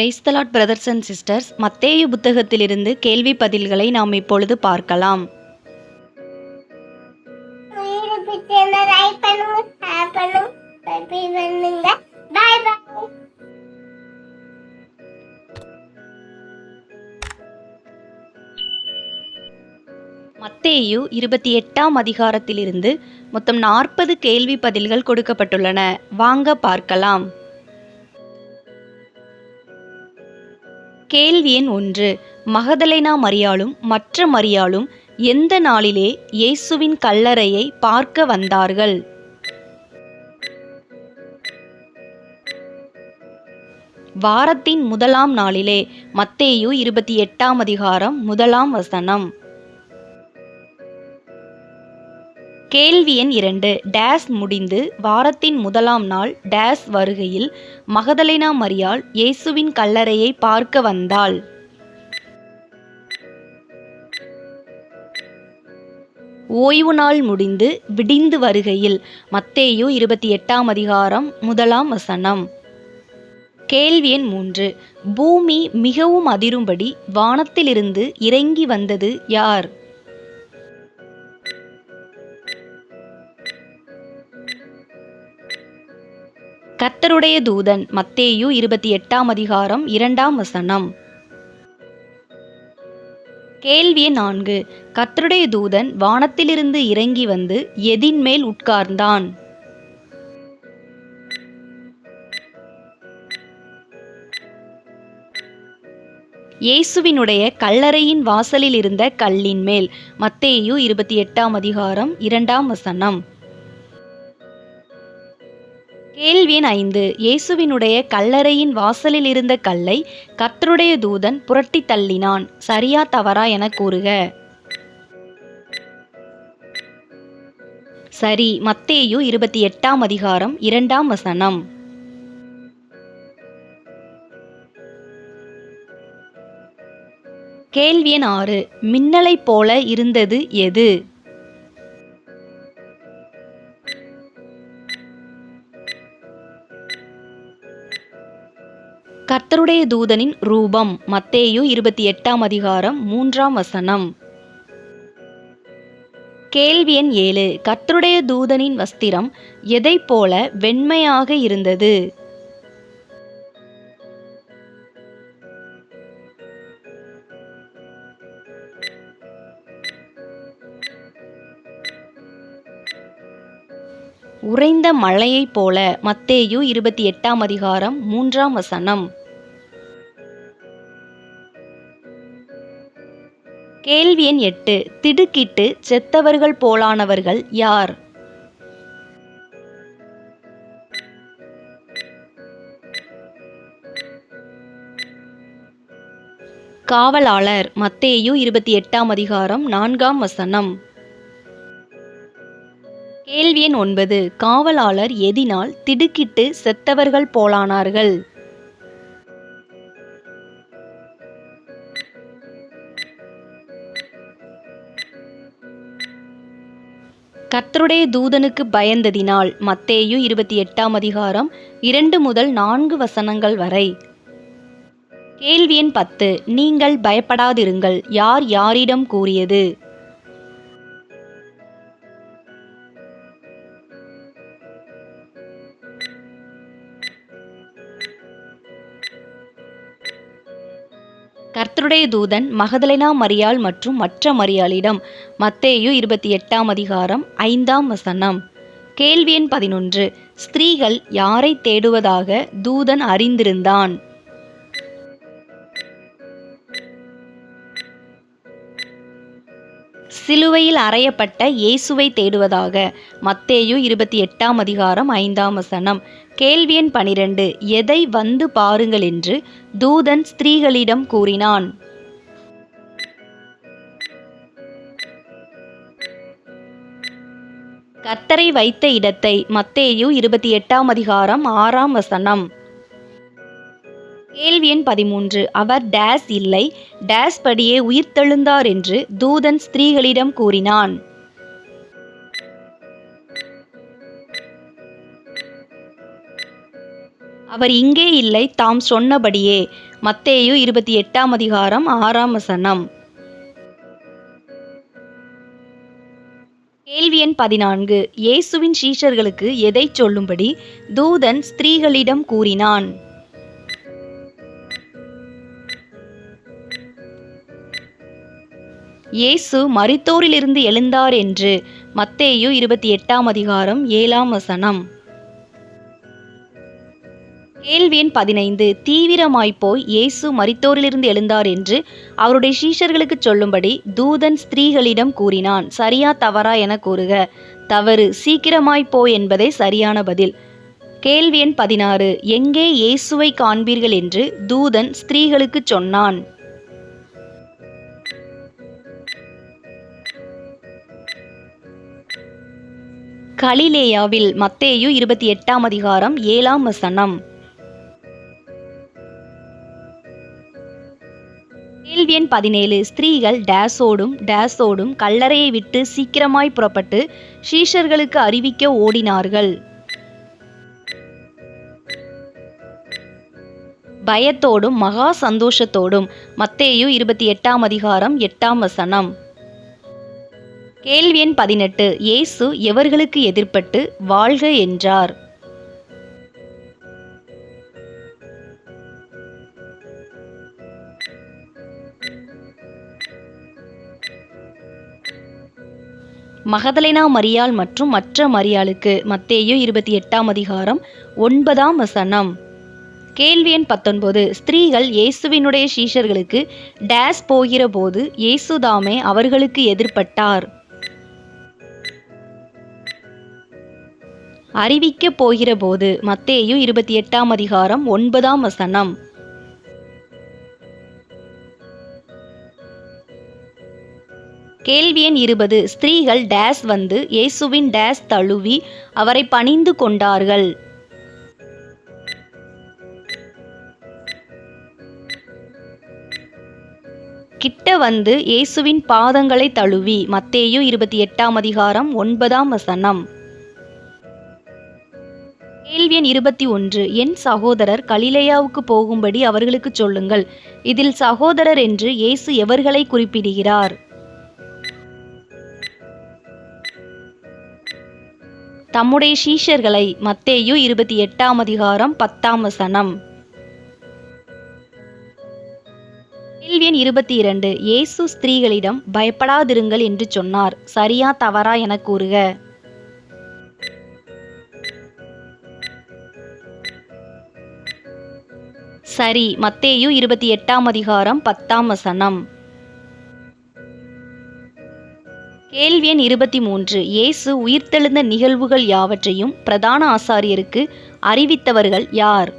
Praise the Lord brothers and sisters மத்தேயு புத்தகத்திலிருந்து கேள்வி பதில்களை நாம் இப்பொழுது பார்க்கலாம். மத்தேயு இருபத்தி எட்டாம் அதிகாரத்திலிருந்து மொத்தம் நாற்பது கேள்வி பதில்கள் கொடுக்கப்பட்டுள்ளன. வாங்க பார்க்கலாம். கேள்வி எண் ஒன்று. மகதலைனா மரியாளும் மற்ற மரியாளும் எந்த நாளிலே இயேசுவின் கல்லறையை பார்க்க வந்தார்கள்? வாரத்தின் முதலாம் நாளிலே மத்தேயு இருபத்தி எட்டாம் அதிகாரம் முதலாம் வசனம். கேள்வி எண் இரண்டு. டேஸ் முடிந்து வாரத்தின் முதலாம் நாள் டேஸ் வருகையில் மகதலேனா மரியாள் இயேசுவின் கல்லறையை பார்க்க வந்தாள். ஓய்வு நாள் முடிந்து விடிந்து வருகையில் மத்தேயு இருபத்தி எட்டாம் அதிகாரம் முதலாம் வசனம். கேள்வி எண் மூன்று. பூமி மிகவும் அதிரும்படி வானத்திலிருந்து இறங்கி வந்தது யார்? கர்த்தருடைய தூதன் மத்தேயு இருபத்தி எட்டாம் அதிகாரம் இரண்டாம் வசனம். கேள்வி நான்கு. கர்த்தருடைய தூதன் வானத்திலிருந்து இறங்கி வந்து எதின் மேல் உட்கார்ந்தான். இயேசுவினுடைய கல்லறையின் வாசலில் இருந்த கல்லின் மேல் மத்தேயு இருபத்தி எட்டாம் அதிகாரம் இரண்டாம் வசனம். கேள்வி எண் ஐந்து இயேசுவினுடைய கல்லறையின் வாசலில் இருந்த கல்லை கர்த்தருடைய தூதன் புரட்டி தள்ளினான். சரியா தவறா என கூறுக. சரி மத்தேயு இருபத்தி எட்டாம் அதிகாரம் இரண்டாம் வசனம். கேள்வி எண் ஆறு மின்னலைப் போல இருந்தது எது? கர்த்தருடைய தூதனின் ரூபம் மத்தேயு இருபத்தி எட்டாம் அதிகாரம் மூன்றாம் வசனம். கேள்வி எண் ஏழு. கர்த்தருடைய தூதனின் வஸ்திரம் எதைப் போல வெண்மையாக இருந்தது? உறைந்த மழையைப் போல மத்தேயு இருபத்தி எட்டாம் அதிகாரம் மூன்றாம் வசனம். கேள்வி எண் எட்டு திடுக்கிட்டு செத்தவர்கள் போலானவர்கள் யார்? காவலாளர் மத்தேயு இருபத்தி எட்டாம் அதிகாரம் நான்காம் வசனம். கேள்வி எண் ஒன்பது காவலாளர் எதினால் திடுக்கிட்டு செத்தவர்கள் போலானார்கள்? கர்த்தருடைய தூதனுக்கு பயந்ததினால் மத்தேயு இருபத்தி எட்டாம் அதிகாரம் இரண்டு முதல் நான்கு வசனங்கள் வரை. கேள்வி எண் பத்து நீங்கள் பயப்படாதிருங்கள் யார் யாரிடம் கூறியது? கர்த்தருடைய தூதன் மகதலைனா மரியாள் மற்றும் மற்ற மரியாளிடம் மத்தேயு இருபத்தி எட்டாம் அதிகாரம் ஐந்தாம் வசனம். கேள்வி எண் பதினொன்று. ஸ்திரீகள் யாரை தேடுவதாக தூதன் அறிந்திருந்தான்? சிலுவையில் அறையப்பட்ட இயேசுவை தேடுவதாக மத்தேயு இருபத்தி எட்டாம் அதிகாரம் ஐந்தாம் வசனம். கேள்வி எண் பனிரெண்டு எதை வந்து பாருங்கள் என்று தூதன் ஸ்திரீகளிடம் கூறினான். கர்த்தரை வைத்த இடத்தை மத்தேயு இருபத்தி எட்டாம் அதிகாரம் ஆறாம் வசனம். கேள்வி எண் பதிமூன்று அவர் டேஸ் இல்லை டேஸ் படியே உயிர்த்தெழுந்தார் என்று தூதன் ஸ்திரீகளிடம் கூறினான். அவர் இங்கே இல்லை தாம் சொன்னபடியே. மத்தேயு இருபத்தி எட்டாம் அதிகாரம் ஆறாம் வசனம். கேள்வி எண் பதினான்கு. இயேசுவின் சீஷர்களுக்கு எதை சொல்லும்படி தூதன் ஸ்திரீகளிடம் கூறினான். இயேசு மரித்தோரிலிருந்து எழுந்தார் என்று மத்தேயு இருபத்தி எட்டாம் அதிகாரம் ஏழாம் வசனம். கேள்வி எண் பதினைந்து தீவிரமாய்ப்போய் இயேசு மரித்தோரிலிருந்து எழுந்தார் என்று அவருடைய சீஷர்களுக்கு சொல்லும்படி தூதன் ஸ்திரீகளிடம் கூறினான் சரியா தவறா என கூறுக. தவறு சீக்கிரமாய்ப்போ என்பதே சரியான பதில். கேள்வி எண் பதினாறு எங்கே இயேசுவை காண்பீர்கள்? என்று தூதன் ஸ்திரீகளுக்கு சொன்னான். கலிலேயாவில் மத்தேயு இருபத்தி எட்டாம் அதிகாரம் ஏழாம் வசனம். கேள்வி எண் பதினேழு ஸ்திரீகள் டேஸோடும் டேஸோடும் கல்லறையை விட்டு சீக்கிரமாய் புறப்பட்டு ஷீஷர்களுக்கு அறிவிக்க ஓடினார்கள். பயத்தோடும் மகா சந்தோஷத்தோடும் மத்தேயு இருபத்தி எட்டாம் அதிகாரம் எட்டாம் வசனம். கேள்வி எண் பதினெட்டு இயேசு எவர்களுக்கு எதிர்ப்பட்டு வாழ்க என்றார். மகதலைனா மரியாள் மற்றும் மற்ற மரியாளுக்கு மத்தேயு இருபத்தி எட்டாம் அதிகாரம் ஒன்பதாம் வசனம். கேள்வி எண் பத்தொன்பது. ஸ்திரீகள் இயேசுவினுடைய சீஷர்களுக்கு டேஸ் போகிற போது இயேசுதாமே அவர்களுக்கு எதிர்ப்பட்டார் அறிவிக்க போகிற போது மத்தேயு இருபத்தி எட்டாம் அதிகாரம் ஒன்பதாம் வசனம். கேள்வி எண் இருபது. ஸ்திரீகள் டேஸ் வந்து இயேசுவின் டேஸ் தழுவி அவரை பணிந்து கொண்டார்கள். கிட்ட வந்து இயேசுவின் பாதங்களை தழுவி மத்தேயு இருபத்தி எட்டாம் அதிகாரம் ஒன்பதாம் வசனம். கேள்வி எண் இருபத்தி ஒன்று. என் சகோதரர் கலிலேயாவுக்கு போகும்படி அவர்களுக்கு சொல்லுங்கள். இதில் சகோதரர் என்று இயேசு எவர்களை குறிப்பிடுகிறார்? தம்முடைய சீஷர்களை மத்தேயு இருபத்தி எட்டாம் அதிகாரம் பத்தாம் வசனம். கேள்வியன் இருபத்தி இரண்டு இயேசு ஸ்திரீகளிடம் பயப்படாதிருங்கள் என்று சொன்னார். சரியா தவறா என கூறுக. சரி மத்தேயு இருபத்தி எட்டாம் அதிகாரம் பத்தாம் வசனம். கேள்வி எண் இருபத்தி மூன்று இயேசு உயிர்த்தெழுந்த நிகழ்வுகள் யாவற்றையும் பிரதான ஆசாரியருக்கு அறிவித்தவர்கள் யார்?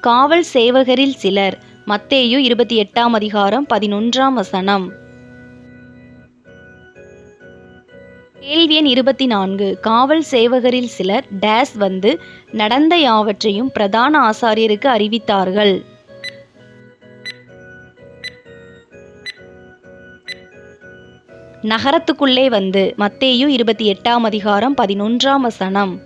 காவல் சேவகரில் சிலர் மத்தேயு இருபத்தி எட்டாம் அதிகாரம் பதினொன்றாம் வசனம். கேள்வி எண் இருபத்தி நான்கு காவல் சேவகரில் சிலர் டேஸ் வந்து நடந்த யாவற்றையும் பிரதான ஆசாரியருக்கு அறிவித்தார்கள். நகரத்துக்குள்ளே வந்து மத்தேயு இருபத்தி எட்டாம் அதிகாரம் பதினொன்றாம் வசனம்.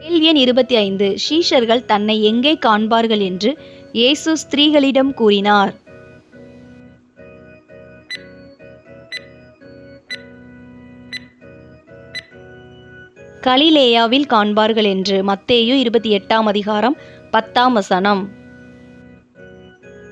எண் இருபத்தி ஐந்து ஷீஷர்கள் தன்னை எங்கே காண்பார்கள் என்று இயேசு ஸ்திரீகளிடம் கூறினார். கலிலேயாவில் காண்பார்கள் என்று மத்தேயு இருபத்தி எட்டாம் அதிகாரம் பத்தாம் வசனம்.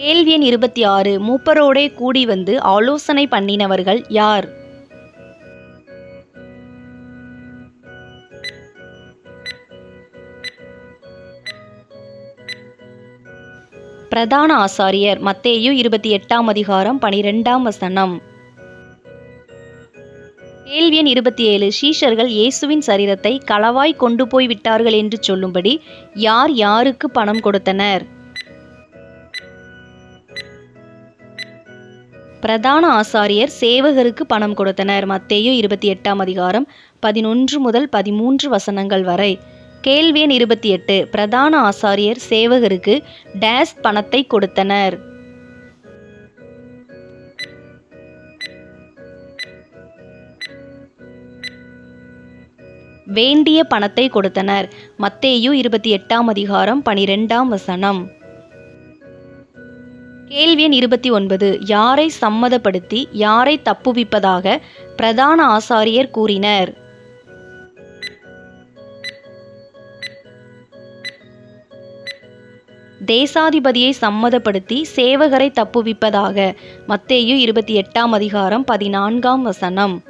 கேள்வி எண் இருபத்தி ஆறு மூப்பரோடே கூடி வந்து ஆலோசனை பண்ணினவர்கள் யார்? பிரதான ஆசாரியர் மத்தேயு இருபத்தி எட்டாம் அதிகாரம் பனிரெண்டாம் வசனம். கேள்வி எண் இருபத்தி ஏழு ஷீஷர்கள் இயேசுவின் சரீரத்தை களவாய் கொண்டு போய் விட்டார்கள் என்று சொல்லும்படி யார் யாருக்கு பணம் கொடுத்தனர்? பிரதான ஆசாரியர் சேவகருக்கு பணம் கொடுத்தனர். மத்தேயு இருபத்தி எட்டாம் அதிகாரம் பதினொன்று முதல் பதிமூன்று வசனங்கள் வரை. கேள்வி எண் இருபத்தி எட்டு பிரதான ஆசாரியர் சேவகருக்கு டேஸ் பணத்தை கொடுத்தனர். வேண்டிய பணத்தை கொடுத்தனர். மத்தேயு இருபத்தி எட்டாம் அதிகாரம் பனிரெண்டாம் வசனம். கேள்வி எண் இருபத்தி ஒன்பது. யாரை சம்மதப்படுத்தி யாரை தப்புவிப்பதாக பிரதான ஆசாரியர் கூறினர். தேசாதிபதியை சம்மதப்படுத்தி சேவகரை தப்புவிப்பதாக மத்தேயு இருபத்தி எட்டாம் அதிகாரம் பதினான்காம் வசனம்.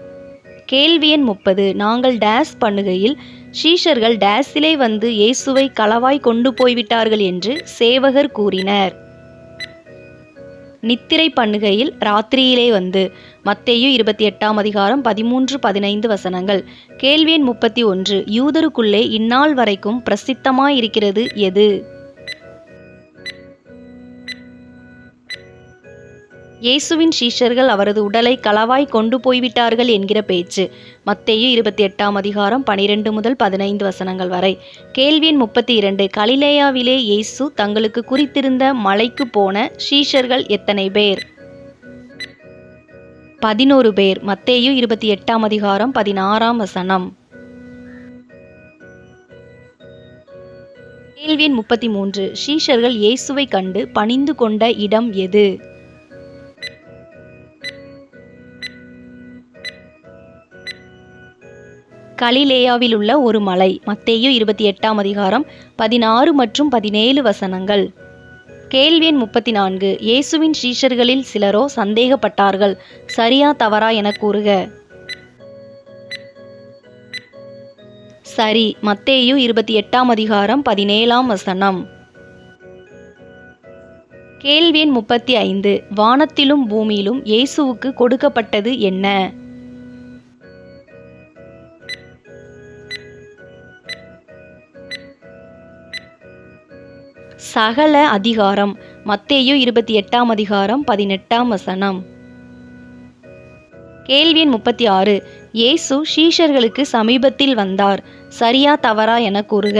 கேள்வி எண் முப்பது. நாங்கள் டேஸ் பண்ணுகையில் ஷீஷர்கள் டேஸிலே வந்து இயேசுவை களவாய் கொண்டு போய்விட்டார்கள் என்று சேவகர் கூறினர். நித்திரை பண்ணுகையில் ராத்திரியிலே வந்து. மத்தேயு இருபத்தி எட்டாம் அதிகாரம் பதிமூன்று பதினைந்து வசனங்கள். கேள்வியின் முப்பத்தி ஒன்று. யூதருக்குள்ளே இந்நாள் வரைக்கும் பிரசித்தமாயிருக்கிறது எது? இயேசுவின் சீஷர்கள் அவரது உடலை களவாய் கொண்டு போய்விட்டார்கள் என்கிற பேச்சு. மத்தேயு இருபத்தி எட்டாம் அதிகாரம் பனிரெண்டு முதல் பதினைந்து வசனங்கள் வரை. கேள்வியின் முப்பத்தி இரண்டு கலிலேயாவிலே இயேசு தங்களுக்கு குறித்திருந்த மலைக்கு போன சீஷர்கள் எத்தனை பேர்? பதினோரு பேர். மத்தேயு இருபத்தி எட்டாம் அதிகாரம் பதினாறாம் வசனம். கேள்வியின் முப்பத்தி மூன்று ஷீஷர்கள் இயேசுவை கண்டு பணிந்து கொண்ட இடம் எது? கலிலேயாவில் உள்ள ஒரு மலை மத்தேயு இருபத்தி எட்டாம் அதிகாரம் பதினாறு மற்றும் பதினேழு வசனங்கள். கேள்வி எண் முப்பத்தி நான்கு இயேசுவின் சீஷர்களில் சிலரோ சந்தேகப்பட்டார்கள். சரியா தவறா என கூறுக. சரி மத்தேயு இருபத்தி எட்டாம் அதிகாரம் பதினேழாம் வசனம். கேள்வி எண் முப்பத்தி ஐந்து. வானத்திலும் பூமியிலும் இயேசுவுக்கு கொடுக்கப்பட்டது என்ன? சகல அதிகாரம். மத்தேயு இருபத்தி எட்டாம் அதிகாரம் பதினெட்டாம் வசனம். கேள்வி முப்பத்தி ஆறு இயேசு ஷீஷர்களுக்கு சமீபத்தில் வந்தார். சரியா தவறா என கூறுக.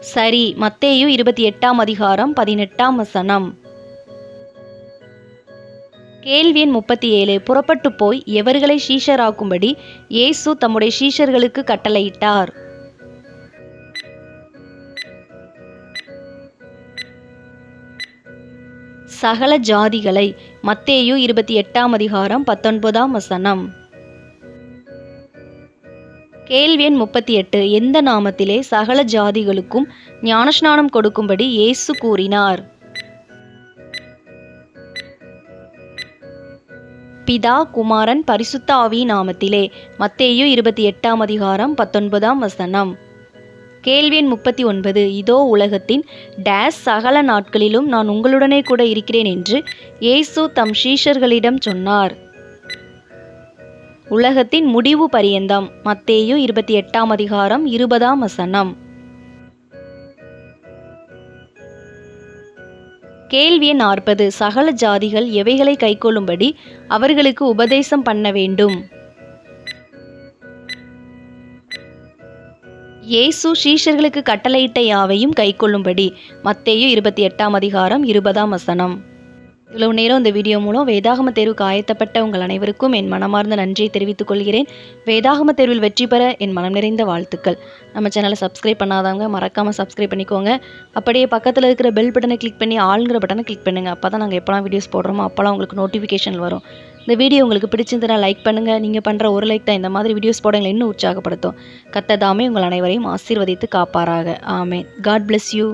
சரி மத்தேயு இருபத்தி எட்டாம் அதிகாரம் பதினெட்டாம் வசனம். கேள்வி எண் முப்பத்தி ஏழு. புறப்பட்டு போய் எவர்களை சீஷராக்கும்படி இயேசு தம்முடைய சீஷர்களுக்கு கட்டளையிட்டார். சகல ஜாதிகளை மத்தேயு இருபத்தி எட்டாம் அதிகாரம் பத்தொன்பதாம் வசனம். கேள்வி எண் முப்பத்தி எட்டு. எந்த நாமத்திலே சகல ஜாதிகளுக்கும் ஞானஸ்நானம் கொடுக்கும்படி இயேசு கூறினார். பிதா குமாரன் பரிசுத்த ஆவி நாமத்திலே மத்தேயு இருபத்தி எட்டாம் அதிகாரம் பத்தொன்பதாம் வசனம். கேள்வி எண் முப்பத்தி ஒன்பது இதோ உலகத்தின் டேஸ் சகல நாட்களிலும் நான் உங்களுடனே கூட இருக்கிறேன் என்று இயேசு தம் ஷீஷர்களிடம் சொன்னார். உலகத்தின் முடிவு பரியந்தம் மத்தேயு இருபத்தி எட்டாம் அதிகாரம் இருபதாம் வசனம். கேள்வி எண் நாற்பது. சகல ஜாதிகள் எவைகளை கைக்கொள்ளும்படி அவர்களுக்கு உபதேசம் பண்ண வேண்டும். இயேசு சீஷர்களுக்கு கட்டளையிட்ட யாவையும் கைக்கொள்ளும்படி. மத்தேயு இருபத்தி எட்டாம் அதிகாரம் இருபதாம் வசனம். இவ்வளவு நேரம் இந்த வீடியோ மூலம் வேதாகம தேர்வுக்கு ஆயத்தப்பட்ட உங்கள் அனைவருக்கும் என் மனமார்ந்த நன்றியை தெரிவித்துக் கொள்கிறேன். வேதாகம தேர்வில் வெற்றி பெற என் மனம் நிறைந்த வாழ்த்துக்கள். நம்ம சேனலை சப்ஸ்கிரைப் பண்ணாதவங்க மறக்காமல் சப்ஸ்கிரைப் பண்ணிக்கோங்க. அப்படியே பக்கத்தில் இருக்கிற பெல் பட்டனை கிளிக் பண்ணி ஆளுங்கிற பட்டனை கிளிக் பண்ணுங்கள் அப்போ தான் நாங்கள் எப்போலாம் வீடியோஸ் போடுறோமோ அப்போலாம் உங்களுக்கு நோட்டிஃபிகேஷன் வரும். இந்த வீடியோ உங்களுக்கு பிடிச்சிருந்தனா லைக் பண்ணுங்கள் நீங்கள் பண்ணுற ஒரு லைக் தான் இந்த மாதிரி வீடியோஸ் போட எங்களை இன்னும் உற்சாகப்படுத்தும். கத்ததாமே உங்கள் அனைவரையும் ஆசீர்வதித்து காப்பாராக. ஆமேன். God bless you